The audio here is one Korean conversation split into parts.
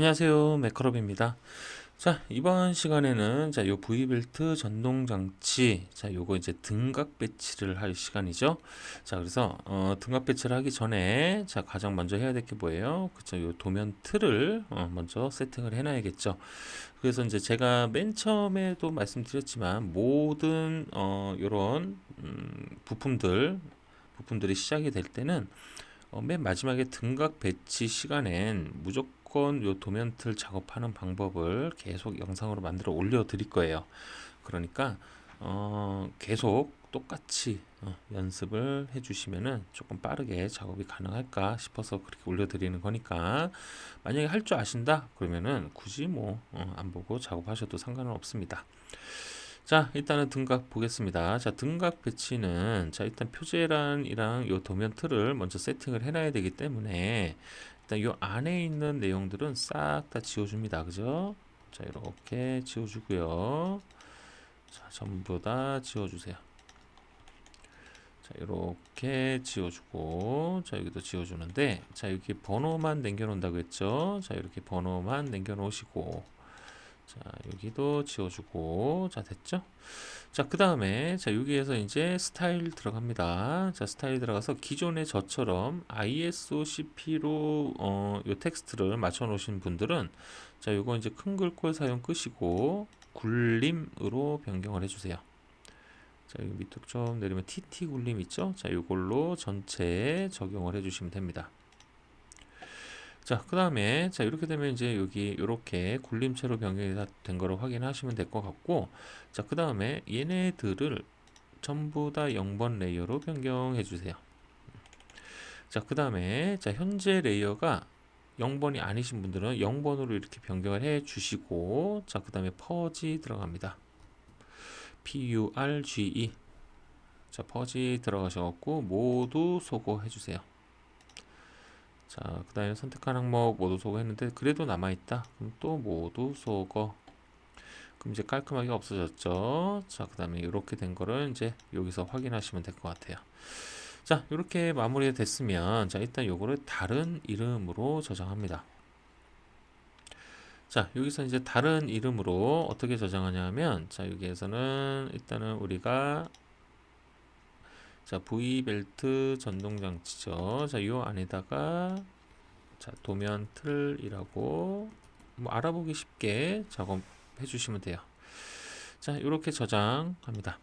안녕하세요. 매크롭입니다. 자, 이번 시간에는 자, 요 V벨트 전동 장치, 자, 요거 이제 등각 배치를 할 시간이죠. 자, 그래서 어, 등각 배치를 하기 전에 자, 가장 먼저 해야 될 게 뭐예요? 그쵸, 요 도면 틀을 어, 먼저 세팅을 해놔야겠죠. 그래서 이제 제가 맨 처음에도 말씀드렸지만 모든 어, 요런 음, 부품들 부품들이 시작이 될 때는 어, 맨 마지막에 등각 배치 시간엔 무조건 요 도면 틀 작업하는 방법을 계속 영상으로 만들어 올려 드릴 거예요. 그러니까 어, 계속 똑같이 어, 연습을 해 주시면은 조금 빠르게 작업이 가능할까 싶어서 그렇게 올려 드리는 거니까 만약에 할 줄 아신다 그러면은 굳이 뭐안 보고 작업하셔도 상관은 없습니다. 자, 일단은 등각 보겠습니다. 자, 등각 배치는 자, 일단 표제란이랑 요 도면 틀을 먼저 세팅을 해놔야 되기 때문에 일단 요 안에 있는 내용들은 싹 다 지워줍니다. 그죠? 자, 이렇게 지워주고요. 자, 전부 다 지워주세요. 자, 이렇게 지워주고, 자, 여기도 지워주는데, 자, 여기 번호만 남겨놓는다고 했죠? 자, 이렇게 번호만 남겨놓으시고, 자, 여기도 지워주고, 자, 됐죠? 자, 그 다음에, 자, 여기에서 이제 스타일 들어갑니다. 자, 스타일 들어가서 기존의 저처럼 ISOCP로, 어, 요 텍스트를 맞춰 놓으신 분들은, 자, 요거 이제 큰 글꼴 사용 끄시고, 굴림으로 변경을 해주세요. 자, 여기 밑으로 좀 내리면 TT 굴림 있죠? 자, 요걸로 전체에 적용을 해주시면 됩니다. 자, 그 다음에, 자, 이렇게 되면 이제 여기 이렇게 굴림체로 변경이 다된 거를 확인하시면 될 것 같고, 자, 그 다음에 얘네들을 전부 다 0번 레이어로 변경해 주세요. 자, 그 다음에, 자, 현재 레이어가 0번이 아니신 분들은 0번으로 이렇게 변경을 해 주시고, 자, 그 다음에 퍼지 들어갑니다. P-U-R-G-E. 자, 퍼지 들어가셔갖고, 모두 소거해 주세요. 자, 그 다음에 선택한 항목 모두 소거 했는데 그래도 남아있다. 그럼 또 모두 소거. 그럼 이제 깔끔하게 없어졌죠. 자, 그 다음에 이렇게 된 거를 이제 여기서 확인하시면 될 것 같아요. 자, 이렇게 마무리가 됐으면 자, 일단 요거를 다른 이름으로 저장합니다. 자, 여기서 이제 다른 이름으로 어떻게 저장하냐 하면 자, 여기에서는 일단은 우리가 자, V벨트 전동 장치죠. 자, 요 안에다가 자, 도면 틀이라고 뭐 알아보기 쉽게 작업해 주시면 돼요. 자, 이렇게 저장합니다.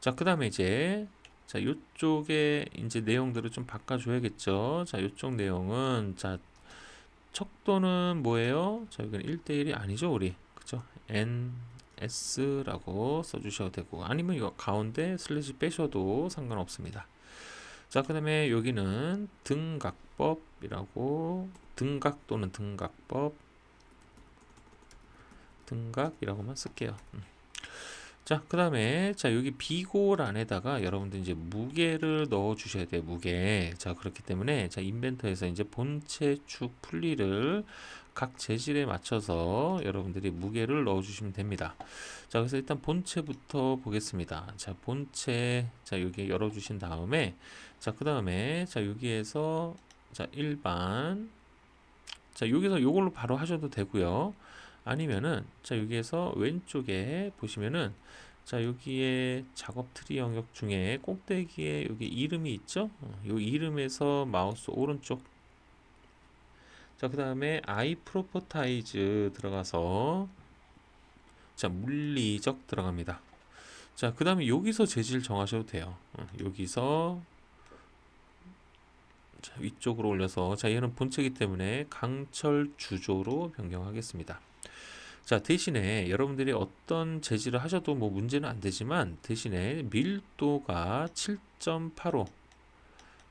자, 그 다음에 이제 자, 요쪽에 이제 내용들을 좀 바꿔 줘야겠죠. 자, 요쪽 내용은 자, 척도는 뭐예요? 자, 여기는 1대1이 아니죠, 우리. 그죠? N S라고 써주셔도 되고 아니면 이 가운데 슬래시 빼셔도 상관없습니다. 자, 그 다음에 여기는 등각법이라고 등각 또는 등각법 등각이라고만 쓸게요. 음. 자, 그 다음에, 자, 여기 비고란에다가 여러분들 이제 무게를 넣어 주셔야 돼요, 무게. 자, 그렇기 때문에, 자, 인벤터에서 이제 본체 축 풀리를 각 재질에 맞춰서 여러분들이 무게를 넣어 주시면 됩니다. 자, 그래서 일단 본체부터 보겠습니다. 자, 본체, 자, 여기 열어 주신 다음에, 자, 그 다음에, 자, 여기에서, 자, 일반, 자, 여기서 요걸로 바로 하셔도 되고요. 아니면은 자 여기에서 왼쪽에 보시면은 자 여기에 작업 트리 영역 중에 꼭대기에 여기 이름이 있죠 어, 요 이름에서 마우스 오른쪽 자 그 다음에 아이 프로퍼타이즈 들어가서 자 물리적 들어갑니다. 자 그 다음에 여기서 재질 정하셔도 돼요. 어, 여기서 자, 위쪽으로 올려서 자 얘는 본체이기 때문에 강철 주조로 변경하겠습니다. 자, 대신에 여러분들이 어떤 재질을 하셔도 뭐 문제는 안 되지만 대신에 밀도가 7.85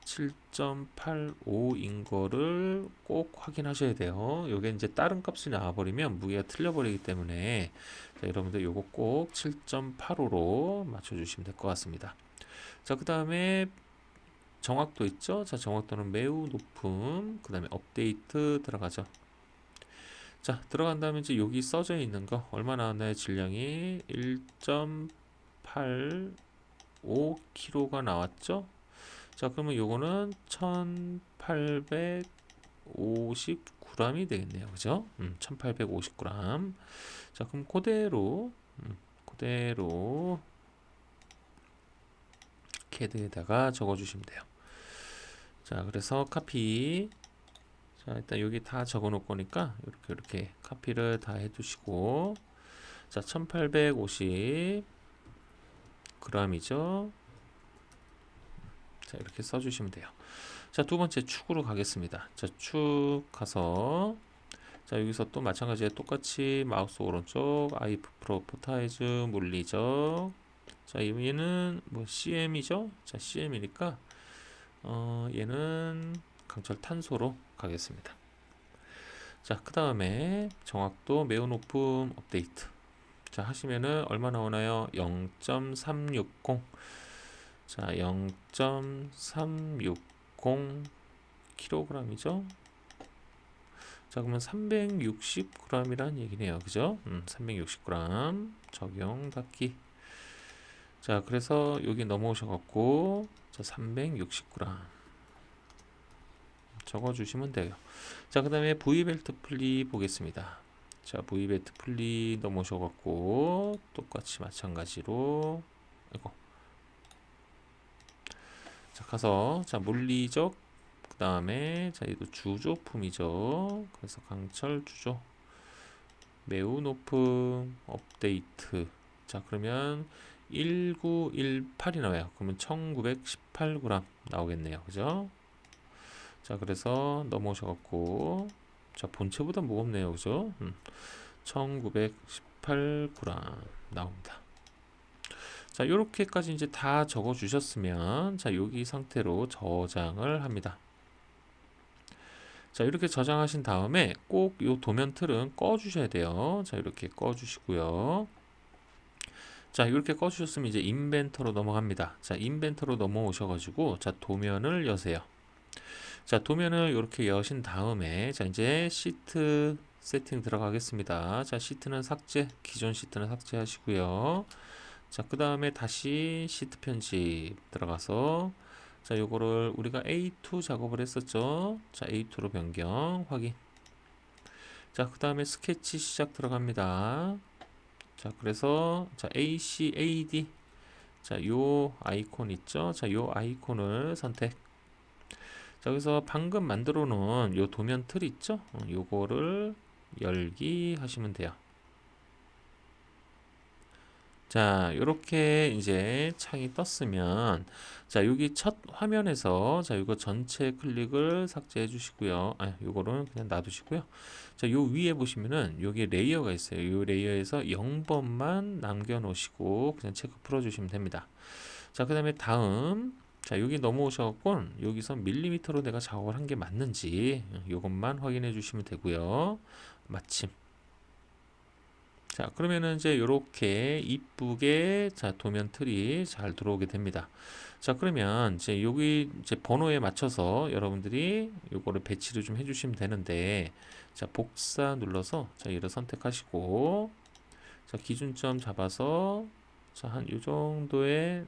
7.85인 거를 꼭 확인하셔야 돼요. 요게 이제 다른 값이 나와버리면 무게가 틀려버리기 때문에 자, 여러분들 요거 꼭 7.85로 맞춰주시면 될 것 같습니다. 자, 그 다음에 정확도 있죠? 자, 정확도는 매우 높음. 그 다음에 업데이트 들어가죠. 자, 들어간 다음에 이제 여기 써져 있는 거 얼마 나왔나요? 질량이 1.85kg가 나왔죠? 자, 그러면 요거는 1859 1850g이 되겠네요. 그죠? 음, 1850g. 자, 그럼 그대로 음, 그대로 캐드에다가 적어 주시면 돼요. 자, 그래서 카피 자, 일단 여기 다 적어 놓을 거니까 이렇게 이렇게 카피를 다 해 두시고 자, 1850 g이죠. 자, 이렇게 써 주시면 돼요. 자, 두 번째 축으로 가겠습니다. 자, 축 가서 자, 여기서 또 마찬가지로 똑같이 마우스 오른쪽 아이프 프로 포타이즈 물리적 자, 얘는 뭐 CM이죠? 자, CM이니까 어, 얘는 강철 탄소로 가겠습니다. 자, 그 다음에 정확도 매우 높음 업데이트. 자, 하시면은 얼마 나오나요? 0.360. 자, 0.360 kg이죠. 자, 그러면 360g이란 얘기네요. 그죠? 음, 360g 적용 닫기. 자, 그래서 여기 넘어오셔 갖고 자, 360g 적어 주시면 돼요. 자, 그다음에 V벨트 풀리 보겠습니다. 자, V벨트 풀리 넘어오셔 갖고 똑같이 마찬가지로 이거 자, 가서 자, 물리적 그 다음에 자, 이거 주조품이죠. 그래서 강철 주조 매우 높은 업데이트. 자, 그러면 1918이 나와요. 그러면 1918g 나오겠네요. 그죠? 자, 그래서 넘어오셔갖고, 자, 본체보다 무겁네요. 그죠? 음, 1918g 나옵니다. 자, 요렇게까지 이제 다 적어 주셨으면, 자, 여기 상태로 저장을 합니다. 자, 이렇게 저장하신 다음에 꼭요 도면 틀은 꺼 주셔야 돼요. 자, 이렇게 꺼 주시고요. 자, 이렇게 꺼 주셨으면 이제 인벤터로 넘어갑니다. 자, 인벤터로 넘어오셔 가지고, 자, 도면을 여세요. 자, 도면을 이렇게 여신 다음에, 자, 이제 시트 세팅 들어가겠습니다. 자, 시트는 삭제, 기존 시트는 삭제하시고요. 자, 그 다음에 다시 시트 편집 들어가서, 자, 요거를 우리가 A2 작업을 했었죠. 자, A2로 변경, 확인. 자, 그 다음에 스케치 시작 들어갑니다. 자, 그래서 자, ACAD 자, 요 아이콘 있죠? 자, 요 아이콘을 선택. 자, 여기서 방금 만들어 놓은 요 도면 틀 있죠? 어, 요거를 열기 하시면 돼요. 자, 요렇게 이제 창이 떴으면 자, 여기 첫 화면에서 자, 이거 전체 클릭을 삭제해 주시고요. 아, 요거는 그냥 놔두시고요. 자, 요 위에 보시면은 여기 레이어가 있어요. 요 레이어에서 0번만 남겨 놓으시고 그냥 체크 풀어 주시면 됩니다. 자, 그다음에 다음 자, 여기 넘어오셔갖고 여기서 밀리미터로 내가 작업을 한 게 맞는지 요것만 확인해 주시면 되고요. 마침 자, 그러면은 이제 이렇게 이쁘게 자, 도면 틀이 잘 들어오게 됩니다. 자, 그러면 이제 여기 이제 번호에 맞춰서 여러분들이 요거를 배치를 좀 해주시면 되는데, 자, 복사 눌러서 자, 얘를 선택하시고, 자, 기준점 잡아서 자, 한 요 정도의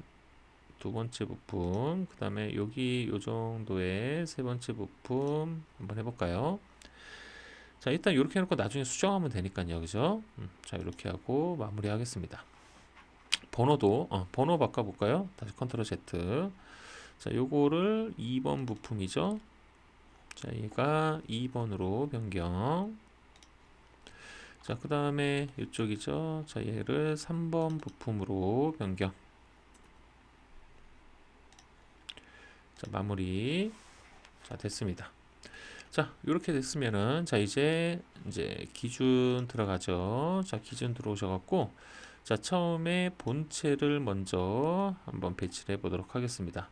두 번째 부품, 그 다음에 여기 요 정도의 세 번째 부품 한번 해볼까요? 자, 일단 이렇게 해놓고 나중에 수정하면 되니까요. 그죠? 음, 자, 이렇게 하고 마무리 하겠습니다. 번호도, 어, 번호 바꿔볼까요? 다시 컨트롤 Z. 자, 요거를 2번 부품이죠. 자, 얘가 2번으로 변경. 자, 그 다음에 이쪽이죠. 자, 얘를 3번 부품으로 변경. 자, 마무리. 자, 됐습니다. 자, 이렇게 됐으면은 자, 이제 이제 기준 들어가죠. 자, 기준 들어오셔 갖고 자, 처음에 본체를 먼저 한번 배치를 해 보도록 하겠습니다.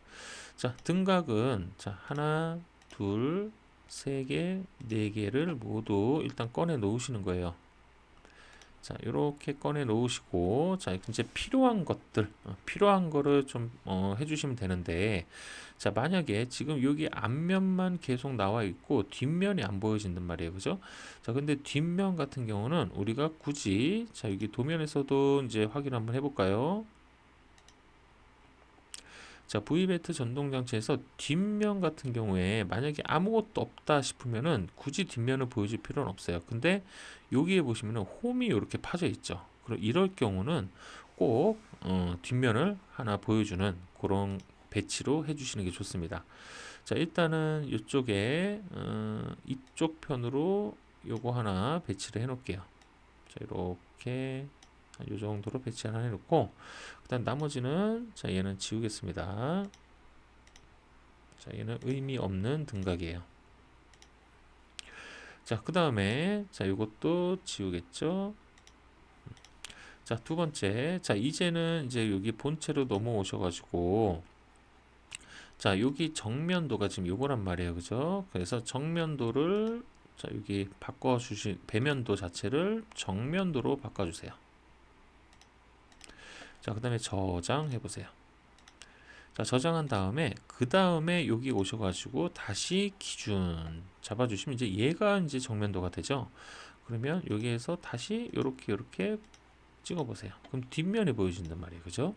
자, 등각은 자, 하나, 둘, 세 개, 네 개를 모두 일단 꺼내 놓으시는 거예요. 자, 이렇게 꺼내 놓으시고, 자, 이제 필요한 것들, 어, 필요한 거를 좀 어, 해주시면 되는데, 자, 만약에 지금 여기 앞면만 계속 나와 있고 뒷면이 안 보여진단 말이에요, 그죠? 자, 근데 뒷면 같은 경우는 우리가 굳이 자, 여기 도면에서도 이제 확인 한번 해볼까요? 자, V벨트 전동 장치에서 뒷면 같은 경우에 만약에 아무것도 없다 싶으면은 굳이 뒷면을 보여줄 필요는 없어요. 근데 여기에 보시면은 홈이 이렇게 파져 있죠. 그럼 이럴 경우는 꼭 어, 뒷면을 하나 보여주는 그런 배치로 해주시는 게 좋습니다. 자, 일단은 이쪽에 어, 이쪽 편으로 요거 하나 배치를 해 놓을게요. 자, 이렇게 이 정도로 배치 하나 해놓고 그다음 나머지는 자 얘는 지우겠습니다. 자 얘는 의미 없는 등각이에요. 자그 다음에 자 이것도 지우겠죠. 자 두 번째 자 이제는 이제 여기 본체로 넘어오셔가지고 자 여기 정면도가 지금 요거란 말이에요 그죠 그래서 정면도를 자 여기 바꿔 주신 배면도 자체를 정면도로 바꿔 주세요 자, 그 다음에 저장해 보세요. 자, 저장한 다음에 그 다음에 여기 오셔가지고 다시 기준 잡아주시면 이제 얘가 이제 정면도가 되죠. 그러면 여기에서 다시 이렇게 이렇게 찍어 보세요. 그럼 뒷면이 보여진단 말이에요. 그죠?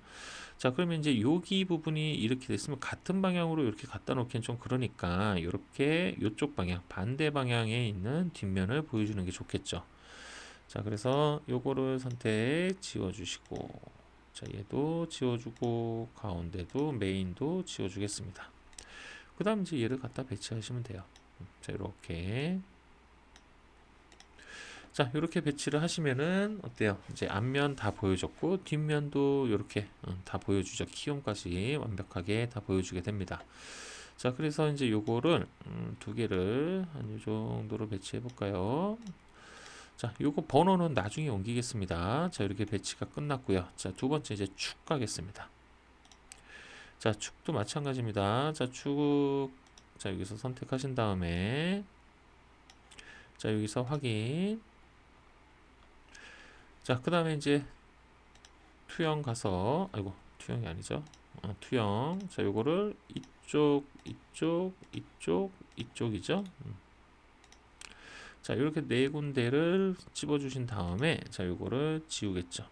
자, 그러면 이제 여기 부분이 이렇게 됐으면 같은 방향으로 이렇게 갖다 놓기엔 좀 그러니까 이렇게 이쪽 방향, 반대 방향에 있는 뒷면을 보여주는 게 좋겠죠. 자, 그래서 요거를 선택 지워 주시고 자 얘도 지워주고 가운데도 메인도 지워주겠습니다. 그 다음 이제 얘를 갖다 배치하시면 돼요. 자 이렇게. 자 이렇게 배치를 하시면은 어때요? 이제 앞면 다 보여줬고 뒷면도 이렇게 음, 다 보여주죠. 키움까지 완벽하게 다 보여주게 됩니다. 자 그래서 이제 요거를 음, 두 개를 한 이 정도로 배치해 볼까요 자, 요거 번호는 나중에 옮기겠습니다. 자, 이렇게 배치가 끝났고요. 자, 두 번째 이제 축 가겠습니다. 자, 축도 마찬가지입니다. 자, 축, 자, 여기서 선택하신 다음에, 자, 여기서 확인. 자, 그 다음에 이제 투영 가서, 아이고, 투영이 아니죠. 어, 투영. 자, 요거를 이쪽, 이쪽, 이쪽, 이쪽이죠. 음. 자 이렇게 네 군데를 집어 주신 다음에 자 요거를 지우겠죠.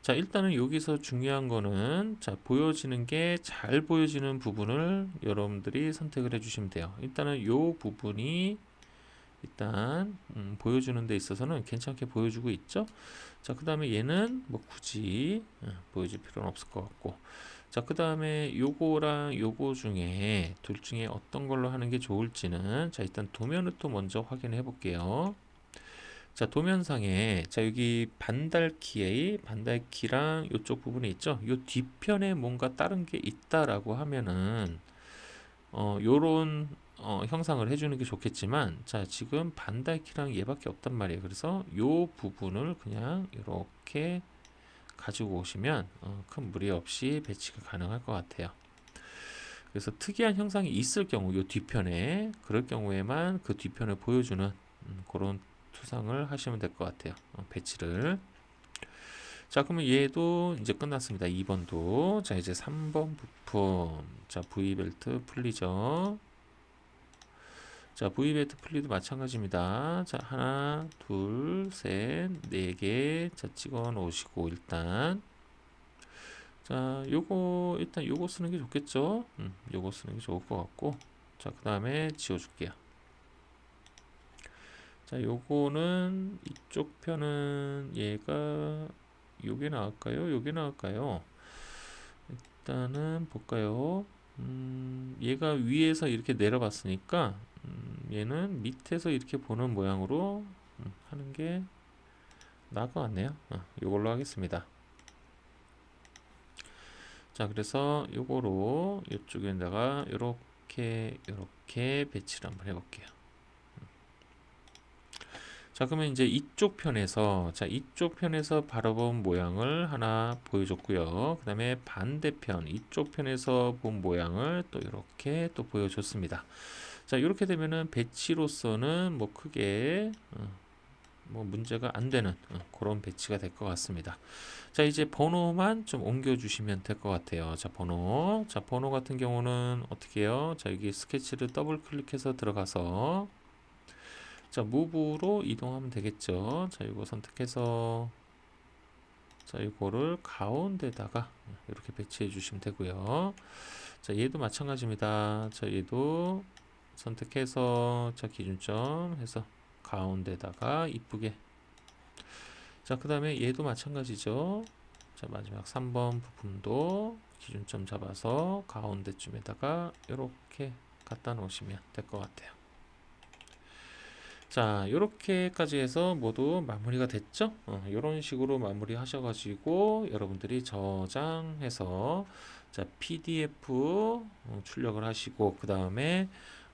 자 일단은 여기서 중요한 거는 자 보여지는 게 잘 보여지는 부분을 여러분들이 선택을 해 주시면 돼요. 일단은 요 부분이 일단 음, 보여주는 데 있어서는 괜찮게 보여주고 있죠? 자 그 다음에 얘는 뭐 굳이 음, 보여줄 필요는 없을 것 같고 자, 그 다음에 요거랑 요거 중에 둘 중에 어떤 걸로 하는 게 좋을지는 자, 일단 도면을 또 먼저 확인해 볼게요. 자, 도면상에 자, 여기 반달키에 반달키랑 요쪽 부분에 있죠. 요 뒤편에 뭔가 다른 게 있다라고 하면은 어, 요런 어, 형상을 해주는 게 좋겠지만 자 지금 반달키랑 얘밖에 없단 말이에요 그래서 요 부분을 그냥 이렇게 가지고 오시면 어, 큰 무리 없이 배치가 가능할 것 같아요. 그래서 특이한 형상이 있을 경우 이 뒤편에 그럴 경우에만 그 뒤편을 보여주는 음, 그런 투상을 하시면 될 것 같아요. 어, 배치를 자 그러면 얘도 이제 끝났습니다. 2번도 자 이제 3번 부품 자 V벨트 풀리죠. 자, V벨트 풀리도 마찬가지입니다. 자, 하나, 둘, 셋, 네 개. 자, 찍어 놓으시고, 일단. 자, 요거, 일단 요거 쓰는 게 좋겠죠? 음, 요거 쓰는 게 좋을 것 같고. 자, 그 다음에 지워줄게요. 자, 요거는, 이쪽 편은 얘가, 요게 나을까요? 요게 나을까요? 일단은 볼까요? 음, 얘가 위에서 이렇게 내려봤으니까 음, 얘는 밑에서 이렇게 보는 모양으로 음, 하는 게 나을 것 같네요. 어, 이걸로 하겠습니다. 자, 그래서 요거로 이쪽에다가 이렇게 이렇게 배치를 한번 해볼게요. 음. 자, 그러면 이제 이쪽 편에서 자, 이쪽 편에서 바라본 모양을 하나 보여줬고요. 그 다음에 반대편 이쪽 편에서 본 모양을 또 이렇게 또 보여줬습니다. 자 이렇게 되면은 배치로서는 뭐 크게 어, 뭐 문제가 안 되는 어, 그런 배치가 될 것 같습니다. 자 이제 번호만 좀 옮겨 주시면 될 것 같아요. 자 번호 자 번호 같은 경우는 어떻게 해요? 자 여기 스케치를 더블 클릭해서 들어가서 자 무브로 이동하면 되겠죠. 자 이거 선택해서 자, 이거를 가운데다가 이렇게 배치해 주시면 되고요. 자, 얘도 마찬가지입니다. 자, 얘도 선택해서 자, 기준점 해서 가운데다가 이쁘게 자, 그 다음에 얘도 마찬가지죠. 자, 마지막 3번 부품도 기준점 잡아서 가운데쯤에다가 이렇게 갖다 놓으시면 될 것 같아요. 자, 이렇게까지 해서 모두 마무리가 됐죠? 어, 이런 식으로 마무리 하셔가지고 여러분들이 저장해서 자, PDF 어, 출력을 하시고 그 다음에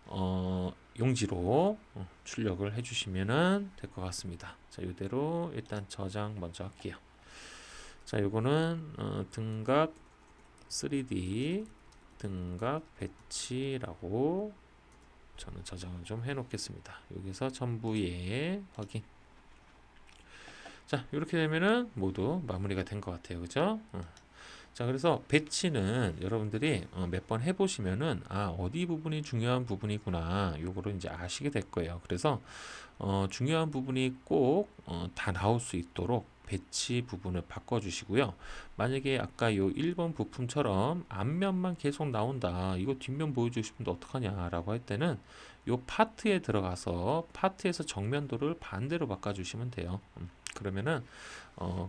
어, 용지로 어, 출력을 해주시면은 될것 같습니다. 자, 이대로 일단 저장 먼저 할게요. 자, 요거는 어, 등각 3D 등각 배치라고 저는 저장을 좀 해놓겠습니다. 여기서 전부에 확인. 자, 이렇게 되면은 모두 마무리가 된 것 같아요. 그죠? 어. 자, 그래서 배치는 여러분들이 어, 몇 번 해보시면은 아, 어디 부분이 중요한 부분이구나. 요거를 이제 아시게 될 거예요. 그래서 어, 중요한 부분이 꼭 어, 다 나올 수 있도록 배치 부분을 바꿔 주시고요. 만약에 아까 요 1번 부품처럼 앞면만 계속 나온다. 이거 뒷면 보여주고 싶은데 어떡하냐 라고 할 때는 요 파트에 들어가서 파트에서 정면도를 반대로 바꿔 주시면 돼요. 음, 그러면은 어,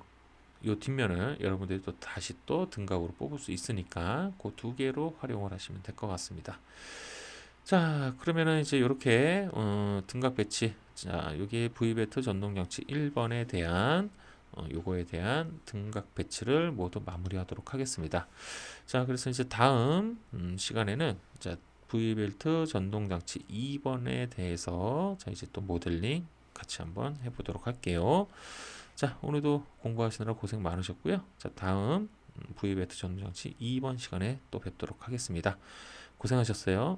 요 뒷면을 여러분들이 또 다시 또 등각으로 뽑을 수 있으니까 그 두 개로 활용을 하시면 될 것 같습니다. 자, 그러면은 이제 이렇게 어, 등각 배치, 자, 여기 V벨트 전동 장치 1번에 대한 어, 요거에 대한 등각 배치를 모두 마무리하도록 하겠습니다. 자, 그래서 이제 다음 음, 시간에는 자, V벨트 전동 장치 2번에 대해서 자, 이제 또 모델링 같이 한번 해보도록 할게요. 자, 오늘도 공부하시느라 고생 많으셨고요. 자, 다음 음, V벨트 전동 장치 2번 시간에 또 뵙도록 하겠습니다. 고생하셨어요.